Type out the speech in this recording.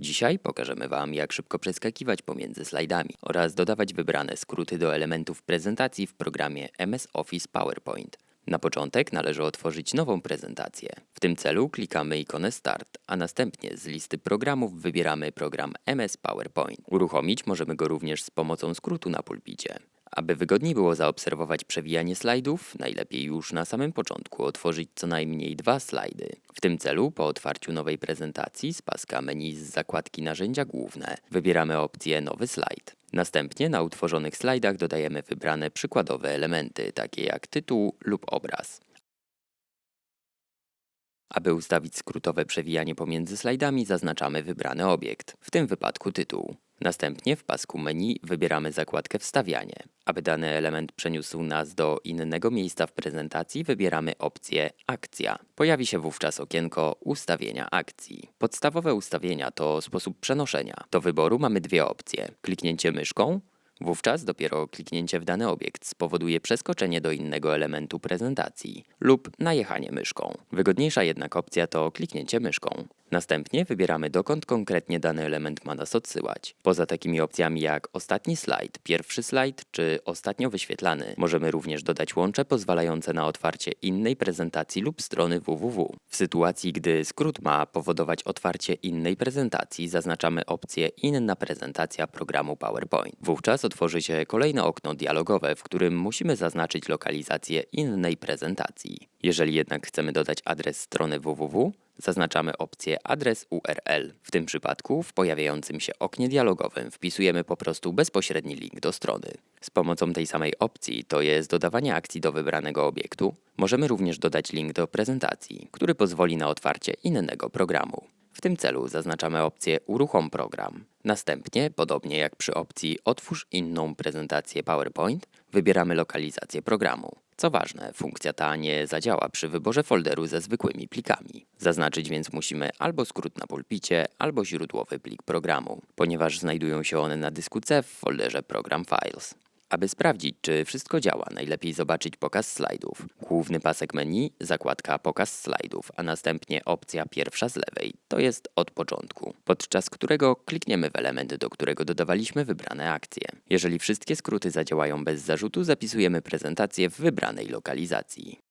Dzisiaj pokażemy Wam, jak szybko przeskakiwać pomiędzy slajdami oraz dodawać wybrane skróty do elementów prezentacji w programie MS Office PowerPoint. Na początek należy otworzyć nową prezentację. W tym celu klikamy ikonę Start, a następnie z listy programów wybieramy program MS PowerPoint. Uruchomić możemy go również z pomocą skrótu na pulpicie. Aby wygodniej było zaobserwować przewijanie slajdów, najlepiej już na samym początku otworzyć co najmniej dwa slajdy. W tym celu po otwarciu nowej prezentacji z paska menu z zakładki Narzędzia główne wybieramy opcję Nowy slajd. Następnie na utworzonych slajdach dodajemy wybrane przykładowe elementy, takie jak tytuł lub obraz. Aby ustawić skrótowe przewijanie pomiędzy slajdami, zaznaczamy wybrany obiekt, w tym wypadku tytuł. Następnie w pasku menu wybieramy zakładkę Wstawianie. Aby dany element przeniósł nas do innego miejsca w prezentacji, wybieramy opcję Akcja. Pojawi się wówczas okienko Ustawienia akcji. Podstawowe ustawienia to sposób przenoszenia. Do wyboru mamy dwie opcje: kliknięcie myszką Wówczas dopiero kliknięcie w dany obiekt spowoduje przeskoczenie do innego elementu prezentacji lub najechanie myszką. Wygodniejsza jednak opcja to kliknięcie myszką. Następnie wybieramy dokąd konkretnie dany element ma nas odsyłać. Poza takimi opcjami jak ostatni slajd, pierwszy slajd czy ostatnio wyświetlany, możemy również dodać łącze pozwalające na otwarcie innej prezentacji lub strony www. W sytuacji, gdy skrót ma powodować otwarcie innej prezentacji, zaznaczamy opcję Inna prezentacja programu PowerPoint. Wówczas otworzy się kolejne okno dialogowe, w którym musimy zaznaczyć lokalizację innej prezentacji. Jeżeli jednak chcemy dodać adres strony www, zaznaczamy opcję adres URL. W tym przypadku w pojawiającym się oknie dialogowym wpisujemy po prostu bezpośredni link do strony. Z pomocą tej samej opcji, to jest dodawanie akcji do wybranego obiektu, możemy również dodać link do prezentacji, który pozwoli na otwarcie innego programu. W tym celu zaznaczamy opcję Uruchom program. Następnie, podobnie jak przy opcji Otwórz inną prezentację PowerPoint, wybieramy lokalizację programu. Co ważne, funkcja ta nie zadziała przy wyborze folderu ze zwykłymi plikami. Zaznaczyć więc musimy albo skrót na pulpicie, albo źródłowy plik programu, ponieważ znajdują się one na dysku C w folderze Program Files. Aby sprawdzić, czy wszystko działa, najlepiej zobaczyć pokaz slajdów. Główny pasek menu, zakładka pokaz slajdów, a następnie opcja pierwsza z lewej, to jest od początku, podczas którego klikniemy w element, do którego dodawaliśmy wybrane akcje. Jeżeli wszystkie skróty zadziałają bez zarzutu, zapisujemy prezentację w wybranej lokalizacji.